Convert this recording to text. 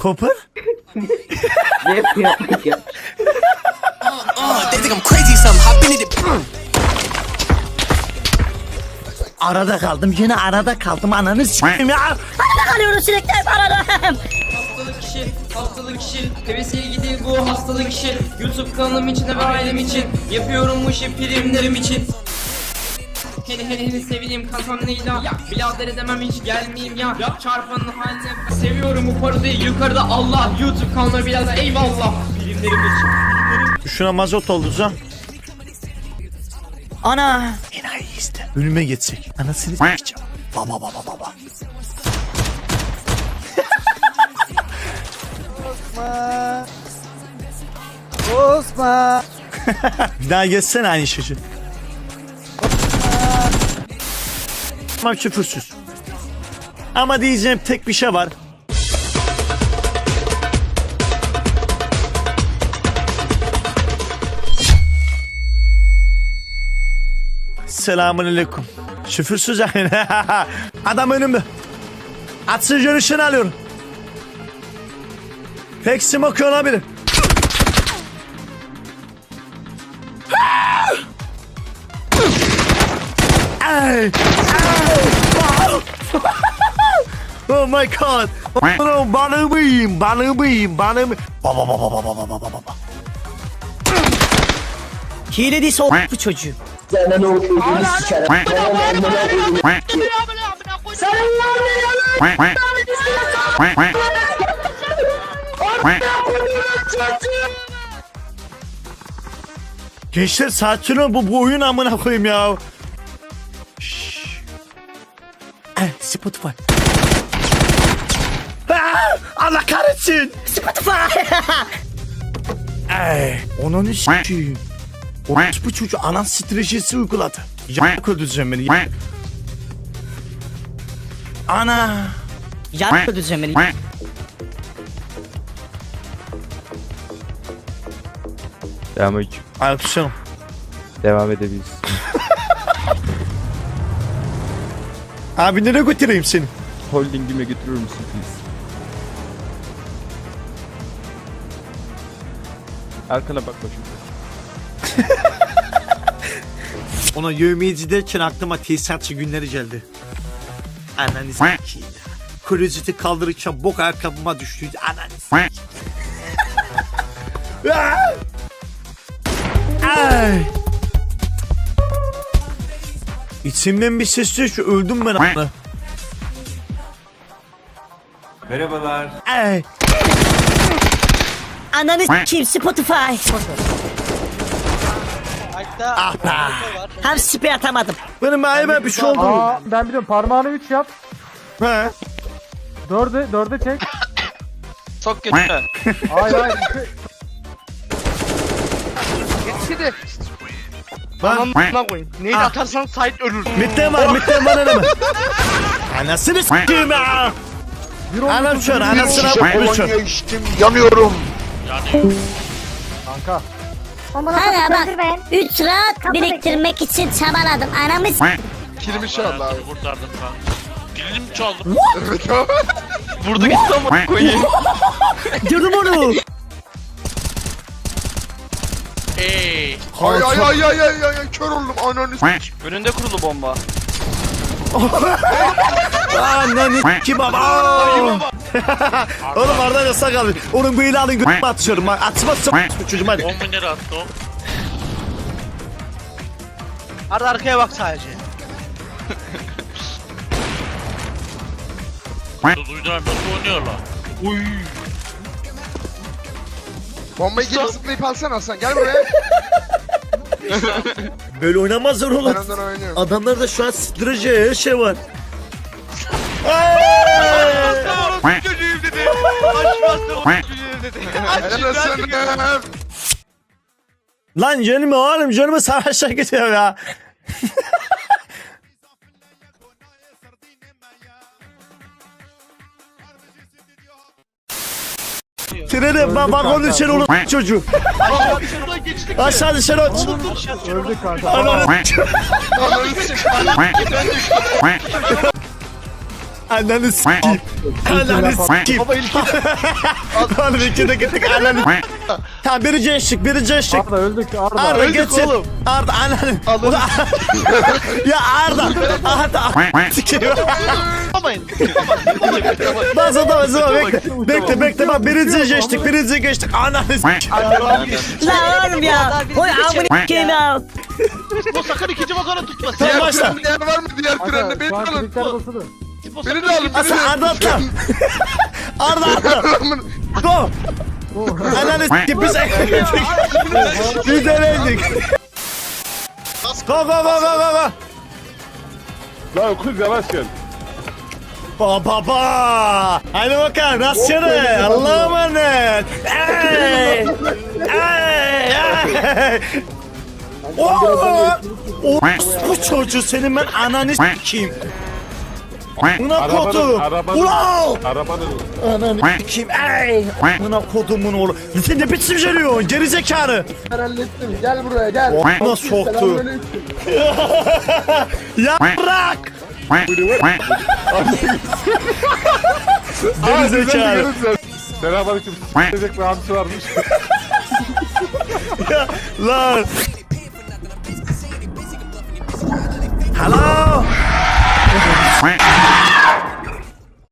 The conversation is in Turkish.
Copper? Rap yapmak ya. Uh, they think I'm crazy, something hop in it. Arada kaldım yine arada kaldım ananı s**eyim ya. kalıyoruz sürekli hep arada. Hastalık işi, hastalık işi, hevesiye gidi bu hastalık işi. YouTube kanalım için ve ailem için, yapıyorum bu işi primlerim için. Hele hele hele sevdiğim kankam Leyla Birader edemem hiç gelmeyeyim ya Çarpanın haline Seviyorum bu parayı yukarıda Allah YouTube kanalı birader eyvallah Primlerim için Şuna mazot olacağım. Ana. Enayi işte. Önüme geçecek. Anasını s**eceğim. Baba baba baba. Osman. Bir daha geçsene aynı şişi. Tamam küfürsüz. Ama diyeceğim tek bir şey var. Selamun aleyküm. Şüfürsüz yani. Adam önümde. Atsın görüşünü alıyorum. Pek smoke olabilir. Oh my god! Oh, bana mıyım? Bana mıyım? Bana mı? Baba baba baba baba baba baba. Hile değilse o bu çocuğu. Sikerim. Amına koyayım. Gençler sakin ol bu, bu oyun amına koyayım ya. Spotify. Aa, Allah kahretsin. Spotify. Ay, onun s**eyim. O bu çocuğu anan stratejisi uyguladı. Ya öldüreceğim beni. ya. Ana. Yardım ödeyeceğim beni. Devam, Alkışlayalım. devam edebiliriz. Abi nereye götüreyim seni? Holdingime götürür müsün please? Arkana bak bakayım. Ona yövmeyeci derken aklıma tesisatçı günleri geldi. Ananı s**eyim. Klozeti kaldırırken bok ayakkabıma düştüydü. Ananı s**eyim. Ay. İçimden bir ses çıkıyor şu öldüm ben ana. Merhabalar. Ay. Ananı s**eyim Spotify. Ah be. Hem spray atamadım. Benim ayıma bir şey oldu. Aa, ben biliyorum parmağını 3 yap. He. 4'e 4'e çek. Çok kötü. Hayır hayır. Yetişti. Lan Anamına koyayım. Neyi Ah. atarsan site ölür. Mitten var mitten var ne Anasını s**eyim ya. Bir Anam şu an anasını Şişe yapmış. kolonya içtim yanıyorum. Kanka. Kanka bak 3 rahat biriktirmek için çabaladım. Anamı s**eyim. Kirmiş Allah abi. Kurtardım kanka. Dilini mi çaldım? Evet abi. Vurdu gitti ama koyayım. Gördüm onu. Ay ay ay ay ay ay ay kör oldum ananı s- Önünde kurulu bomba. Ananı ki baba. Oğlum oradan yasak abi. Onun bıyığını alın götüme atıyorum. Bak atmazsa çocuğum hadi. Bomba nereye attı o? Arda arkaya bak sadece. Duydular nasıl oynuyorlar? Uy. Bombayı geri zıplayıp alsana Hasan gel buraya. Böyle oynamazlar Ben oğlum. önden oynuyorum. Adamlarda şu an strateji her şey var. Çocuğum dedi. Açmazsa çocuğum dedi. Helal olsun. Lan canım oğlum canımı savaşa gidiyor ya. Trene vagonun içine olur çocuğu. Aşağı dışarı aç. Öldük kanka. Ananı Ananı s**eyim. Ananı s**eyim. Baba ilk Oğlum ikide gittik ananı Tamam birinci eşlik birinci eşlik. Arda öldük Arda. Arda öldük geçin. oğlum. Arda ananı. Alın. ya Arda. Arda. Sikeyim. yapamayın. Bas o da bas o da bekle. Bekle bekle bak birinci geçtik birinci geçtik. Ananı s**eyim. Lan oğlum ya. Oy amına koyayım ya. Bu sakın ikinci vagonu tutmasın. Tamam Diğer başla. trende yer var mı? Diğer trende Arda beni şu de an alın. klikler basılı. Beni de alın. De Arda atla. Arda atla. Go. Ananı s**eyim biz eğlendik. Biz eğlendik. Go go go go go go. Lan kız yavaş gel. Ba ba ba. Hadi bakalım rastgele. Allah'a emanet. Ey. Ey. Ey. Oo. Bu çocuğu senin ben ananı s**eyim. Buna kodum. Ulan. Arabanın. Ananı s**eyim. Ey. Buna kodumun oğlu. Sen ne biçim geliyorsun gerizekalı. Ben hallettim. Gel buraya gel. Nasıl soktu? ya bırak. Gerizekalı. Selamünaleyküm. Gelecek bir hamsi varmış. Lan. Hello. Quack.